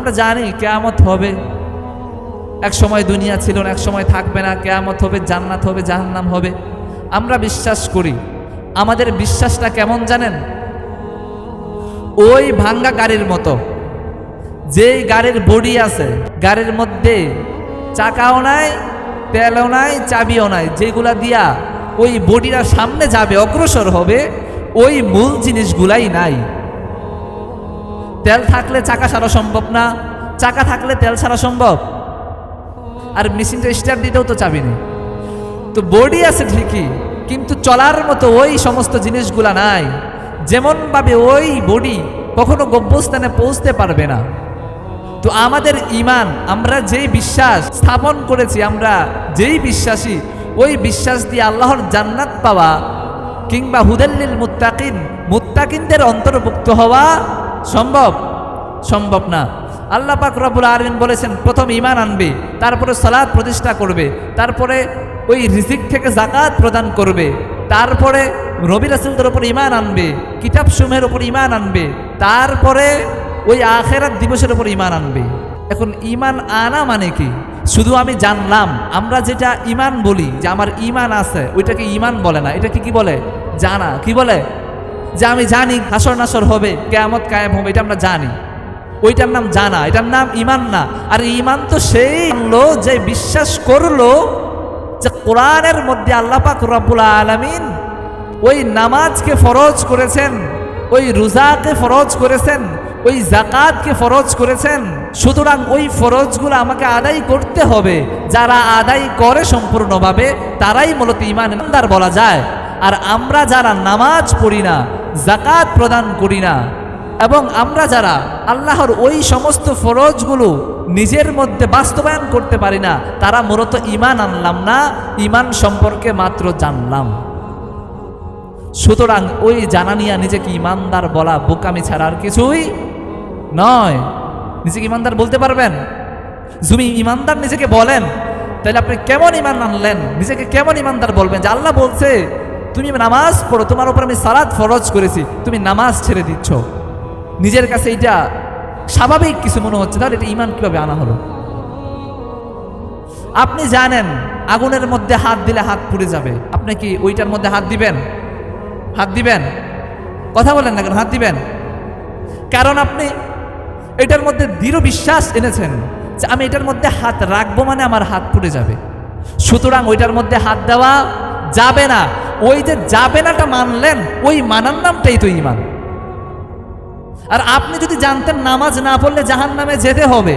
আমরা জানি কেয়ামত হবে। এক সময় দুনিয়া ছিল না, এক সময় থাকবে না। কেয়ামত হবে, জান্নাত হবে, জাহান্নাম হবে। আমরা বিশ্বাস করি। আমাদের বিশ্বাসটা কেমন জানেন? ওই ভাঙ্গা গাড়ির মতো। যেই গাড়ির বডি আছে, গাড়ির মধ্যে চাকাও নাই, তেলও নাই, চাবিও নাই। যেগুলা দিয়া ওই বডিটা সামনে যাবে, অগ্রসর হবে, ওই মূল জিনিসগুলাই নাই। তেল থাকলে চাকা সারা সম্ভব না। চাকা থাকলে তেল সারা সম্ভব। আর মেশিনটা স্টার্ট দিতেও তো চাবি নেই। তো বডি আছে ঠিকই, কিন্তু চলার মতো ওই সমস্ত জিনিসগুলা নাই। যেমনভাবে ওই বডি কখনো গব্যস্থানে পৌঁছতে পারবে না। তো আমাদের ইমান, আমরা যেই বিশ্বাস স্থাপন করেছি, আমরা যেই বিশ্বাসী, ওই বিশ্বাস দিয়ে আল্লাহর জান্নাত পাওয়া কিংবা হুদাল্লিল মুত্তাকিন, মুত্তাকিনদের অন্তর্ভুক্ত হওয়া সম্ভব? সম্ভব না। আল্লাহ পাক রব্বুল আলমিন বলেছেন, প্রথম ইমান আনবে, তারপরে সালাদ প্রতিষ্ঠা করবে, তারপরে ওই রিজিক থেকে জাকাত প্রদান করবে, তারপরে রবি রাসুলদের ওপর ইমান আনবে, কিতাব সমূহের ওপর ইমান আনবে, তারপরে ওই আখেরাত দিবসের ওপর ইমান আনবে। এখন ইমান আনা মানে কি? শুধু আমি জানলাম, আমরা যেটা ইমান বলি, যে আমার ইমান আছে, ওইটাকে ইমান বলে না, এটাকে কি বলে? জানা। কি বলে? যে আমি জানি হাসর নাসর হবে, কেয়ামত কায়েম হবে, এটা আমরা জানি। ওইটার নাম জানা, এটার নাম ইমান না। আর ইমান তো সেই আনলো যে বিশ্বাস করল যে কোরআনের মধ্যে আল্লাহ পাক রব্বুল আলামিন ওই নামাজকে ফরজ করেছেন, ওই রোজাকে ফরজ করেছেন, ওই জাকাতকে ফরজ করেছেন। সুতরাং ওই ফরজগুলো আমাকে আদায় করতে হবে। যারা আদায় করে সম্পূর্ণভাবে, তারাই মূলত ইমানদার বলা যায়। আর আমরা যারা নামাজ পড়ি না জাকাত প্রদান করি না। এবং আমরা যারা আল্লাহর ওই সমস্ত ফরজগুলো নিজের মধ্যে বাস্তবায়ন করতে পারি না, তারা মূলত ইমান আনলাম না ইমান সম্পর্কে মাত্র জানলাম। সুতরাং ওই জানা নিয়া নিজেকে ইমানদার বলা, বোকামি ছাড়া আর কিছুই নয়। নিজেকে ইমানদার বলতে পারবেন? তুমি ইমানদার নিজেকে বলেন, তাহলে আপনি কেমন ইমান আনলেন? নিজেকে কেমন ইমানদার বলবেন? যে আল্লাহ বলছে তুমি নামাজ পড়ো, তোমার উপর আমি সালাদ ফরজ করেছি, তুমি নামাজ ছেড়ে দিচ্ছ। নিজের কাছে এটা স্বাভাবিক কিছু মনে হচ্ছে, তাহলে এটা ইমান কীভাবে আনা হলো? আপনি জানেন, আগুনের মধ্যে হাত দিলে হাত পুড়ে যাবে। আপনি কি ওইটার মধ্যে হাত দিবেন? হাত দিবেন? কথা বলেন না কেন, হাত দিবেন? কারণ আপনি এটার মধ্যে দৃঢ় বিশ্বাস এনেছেন যে আমি এটার মধ্যে হাত রাখব মানে আমার হাত পুড়ে যাবে। সুতরাং ওইটার মধ্যে হাত দেওয়া যাবে না। ওই যে যাবে নাটা মানলেন, ওই মানার নামটাই তো ইমান আর আপনি যদি জানতেন নামাজ না পড়লে জাহান নামে যেতে হবে।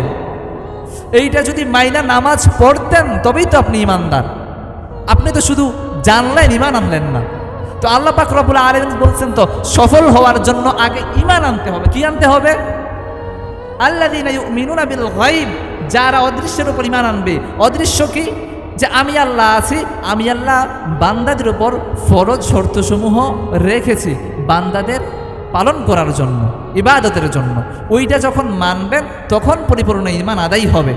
এইটা যদি মাইনা নামাজ পড়তেন, তবেই তো আপনি ইমানদার আপনি তো শুধু জানলেন ইমান আনলেন না। তো আল্লাহ পাক রবুল আলমিন বলছেন তো, সফল হওয়ার জন্য আগে ইমান আনতে হবে। কি আনতে হবে? আল্লাহ মিনুনা আবিল গাইব যারা অদৃশ্যের উপর ইমান আনবে। অদৃশ্য কি? যে আমি আল্লাহ আছি, আমি আল্লাহ বান্দাদের উপর ফরজ শর্তসমূহ রেখেছি বান্দাদের পালন করার জন্য, ইবাদতের জন্য। ওইটা যখন মানবেন, তখন পরিপূর্ণ ইমান আদায় হবে।